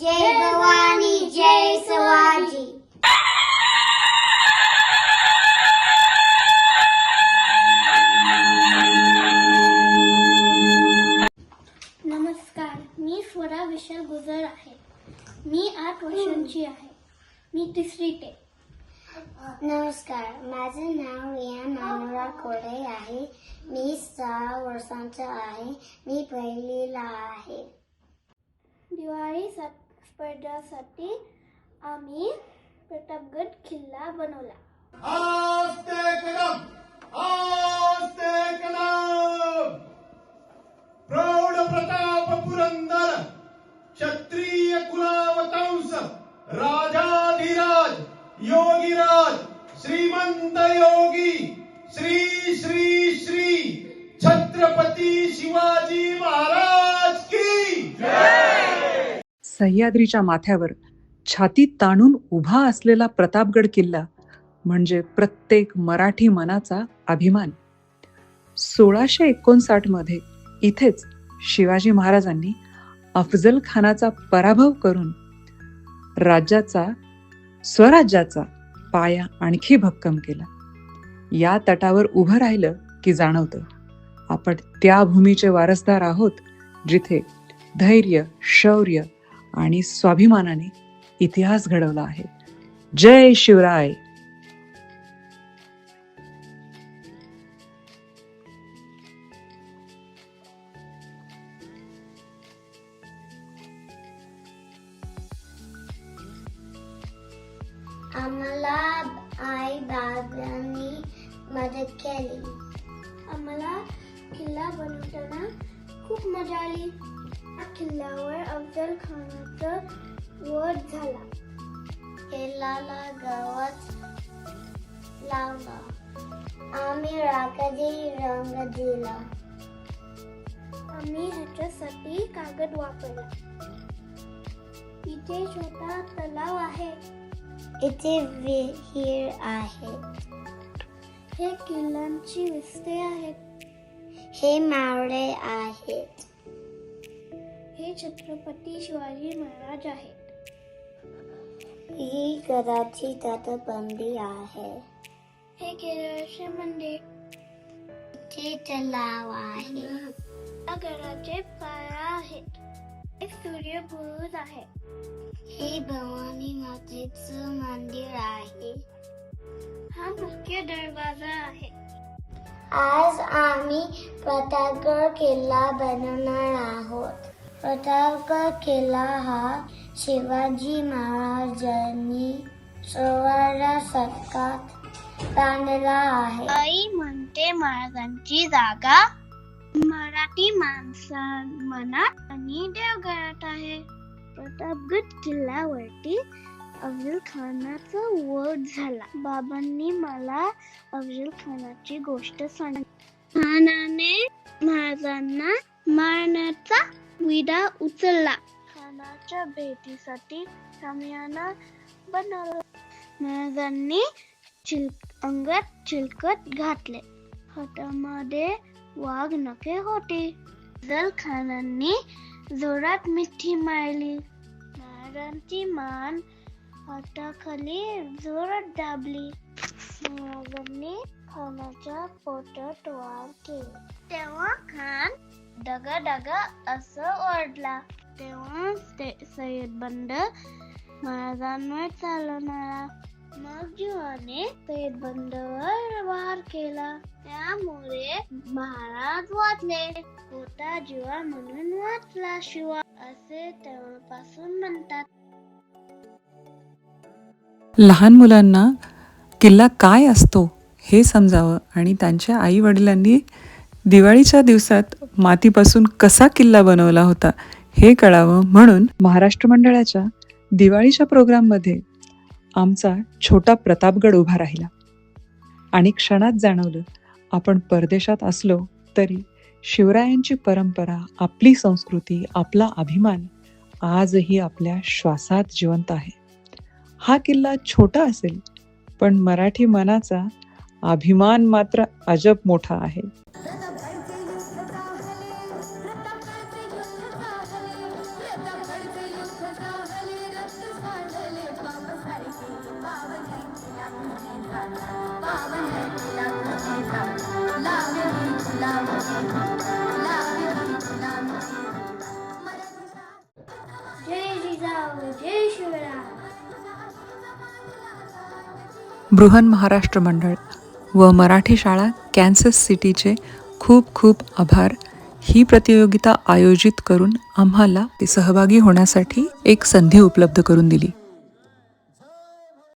जय भवानी जय शिवाजी नमस्कार मी स्वरा विशाल गुजर आहे. मी आठ वर्षांची आहे. मी तिसरी ते. नमस्कार माझे नाव रिया मानुरा कोडे आहे. मी सहा वर्षांचा आहे. मी पहिलीला आहे. दिवाळी सा- स्पर्धासाठी आम्ही प्रतापगड किल्ला बनवला. प्रौढ प्रताप पुरंदर क्षत्रिय कुलावतंस राजाधिराज योगीराज श्रीमंत योगी सह्याद्रीच्या माथ्यावर छाती ताणून उभा असलेला प्रतापगड किल्ला म्हणजे प्रत्येक मराठी मनाचा अभिमान. सोळाशे एकोणसाठमध्ये इथेच शिवाजी महाराजांनी अफजल खानाचा पराभव करून राज्याचा स्वराज्याचा पाया आणखी भक्कम केला. या तटावर उभं राहिलं की जाणवतं आपण त्या भूमीचे वारसदार आहोत जिथे धैर्य शौर्य आणि स्वाभिमानाने इतिहास घडवला आहे. जय शिवराय. आम्हाला आई बाबांनी मदत केली. आम्हाला किल्ला बनवताना खूप मजा आली. या किल्ल्यावर अफजल खानाचा वध झाला. किल्ल्याला गवत लावला. आम्ही राखाडी रंग दिला आम्ही ह्याच्यासाठी कागद वापरला. इथे छोटा तलाव आहे. इथे विहीर आहे. हे किल्ल्यांची विस्ते आहेत. हे मावळे आहेत. छत्रपती शिवाजी महाराज आहेत. ही घराची तटबंदी आहे. हे केरळचे मंदिर. इथे तलाव आहे. या घराचे पाया आहेत. हे सूर्यबुरुज आहे हे भवानी मातेचं मंदिर आहे. हा मुख्य दरवाजा आहे. आज आम्ही प्रतापगड किल्ला बनवणार आहोत. प्रतापगड केला हा. शिवाजी महाराजांनी सोळाव्या शतकात बांधला आहे. आई म्हणते महाराजांची जागा मराठी माणसां मनात आणि देवघरात आहे. प्रतापगड किल्ल्यावरती अफजल खानाचा वध झाला. बाबांनी मला अफजल खानाची गोष्ट सांगितली. खानाने महाराजांना मारण्याचा विडा उचलला. खानाच्या भेटीसाठी सामियाना बनवला. महाराजांनी चिल अंगात चिलकत घातले. हातामध्ये वाघ नखे होते. जल खानांनी जोरात मिठी मारली. महाराजांची मान हाताखाली जोरात दाबली. महाराजांनी खानाच्या पोटात वार केले. तेव्हा खान डगा डगा असं ओरडला. तेव्हा ते सय्यद बंद महाराजांवर चालवणारा मग जीवाने सय्यद बंदवर वार केला. त्यामुळे महाराज वाचले. होता जीवा म्हणून वाचला शिवा असे तेव्हापासून म्हणतात. लहान मुलांना किल्ला काय असतो हे समजावं आणि त्यांच्या आई वडिलांनी दिवाळीच्या दिवसात मातीपासून कसा किल्ला बनवला होता हे कळावं म्हणून महाराष्ट्र मंडळाच्या दिवाळीच्या प्रोग्राममध्ये आमचा छोटा प्रतापगड उभा राहिला. आणि क्षणात जाणवलं आपण परदेशात असलो तरी शिवरायांची परंपरा आपली संस्कृती आपला अभिमान आजही आपल्या श्वासात जिवंत आहे. हा किल्ला छोटा असेल पण मराठी मनाचा अभिमान मात्र अजब मोठा आहे. बृहन महाराष्ट्र मंडळ व मराठी शाळा कॅन्सस सिटीचे खूप खूप आभार. ही प्रतियोगिता आयोजित करून आम्हाला सहभागी होण्यासाठी एक संधी उपलब्ध करून दिली.